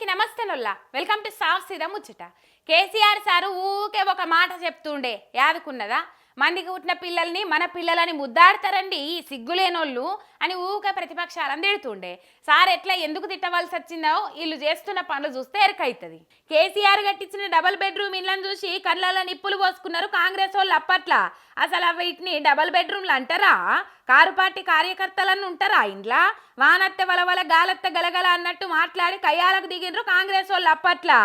మిత్రులారా welcome to సాఫ్ సీదా ముచ్చట. కేసీఆర్ సారు ఊకే ఒక మాట చెప్తుండే. యాదుకున్నదా? మందికి పుట్టిన పిల్లల్ని మన పిల్లలని ముద్దాడతారండి ఈ సిగ్గులేనోళ్ళు అని ఊకే ప్రతిపక్షాలను తిడుతుండే. సార్ ఎట్లా ఎందుకు తిట్టవలసి వచ్చిందో వీళ్ళు చేస్తున్న పనులు చూస్తే ఎరకైతుంది. కేసీఆర్ కట్టించిన డబల్ బెడ్రూమ్ ఇళ్ళని చూసి కళ్ళలో నిప్పులు పోసుకున్నారు కాంగ్రెస్ వాళ్ళు అప్పట్లా. అసలు వీటిని డబల్ బెడ్రూమ్లు అంటారా? కారు పార్టీ కార్యకర్తలను ఉంటారా ఇంట్లో వానత్త వలవల గాలత్త గలగల అన్నట్టు మాట్లాడి కయ్యాలకు దిగిండ్రు కాంగ్రెస్ వాళ్ళు అప్పట్లా.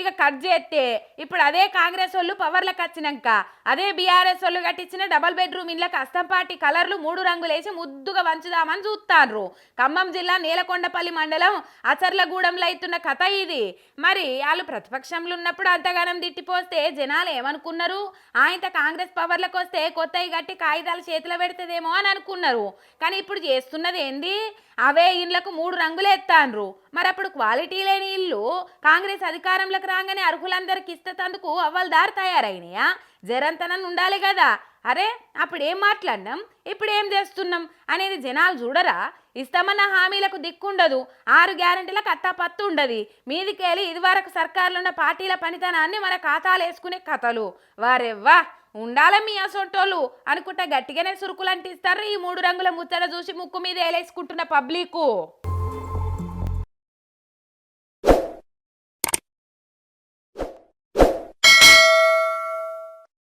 ఇక కట్ చేస్తే ఇప్పుడు అదే కాంగ్రెస్ వాళ్ళు పవర్లకు వచ్చినాక అదే బీఆర్ఎస్ వాళ్ళు కట్టించిన డబల్ బెడ్రూమ్ ఇళ్ళకి అస్తం పార్టీ కలర్లు మూడు రంగులేసి ముద్దుగా వంచుదామని చూస్తారు ఖమ్మం జిల్లా నీలకొండపల్లి మండలం అచర్లగూడెంలో అవుతున్న కథ ఇది. మరి వాళ్ళు ప్రతిపక్షంలో ఉన్నప్పుడు అంతగానం తిట్టిపోస్తే జనాలు ఏమనుకున్నారు? ఆయన కాంగ్రెస్ పవర్లకు వస్తే కొత్తవి గట్టి కాగితాలు చేతిలో పెడుతుందేమో అని అనుకున్నారు. కానీ ఇప్పుడు చేస్తున్నది ఏంది? అవే ఇండ్లకు మూడు రంగులు ఎత్తాన్రు మరి అప్పుడు క్వాలిటీ లేని ఇల్లు కాంగ్రెస్ అధికారంలోకి రాగానే అర్హులందరికి ఇస్తేందుకు అవ్వాలి దారి తయారైనయా? జరంతనని ఉండాలి కదా. అరే అప్పుడు ఏం మాట్లాడినాం? ఇప్పుడు ఏం చేస్తున్నాం? అనేది జనాలు చూడరా? ఇస్తామన్న హామీలకు దిక్కుండదు. ఆరు గ్యారంటీలకు అత్తా పత్తు ఉండదు. మీదికెళ్ళి ఇదివరకు సర్కారులున్న పార్టీల పనితనాన్ని మన ఖాతాలు వేసుకునే కథలు. వారెవ్వా? ఉండాల మీ అసొంటోళ్ళు అనుకుంటా గట్టిగానే సురుకులు అంటిస్తారు ఈ మూడు రంగుల ముచ్చట చూసి ముక్కు మీద వేలేసుకుంటున్న పబ్లిక్.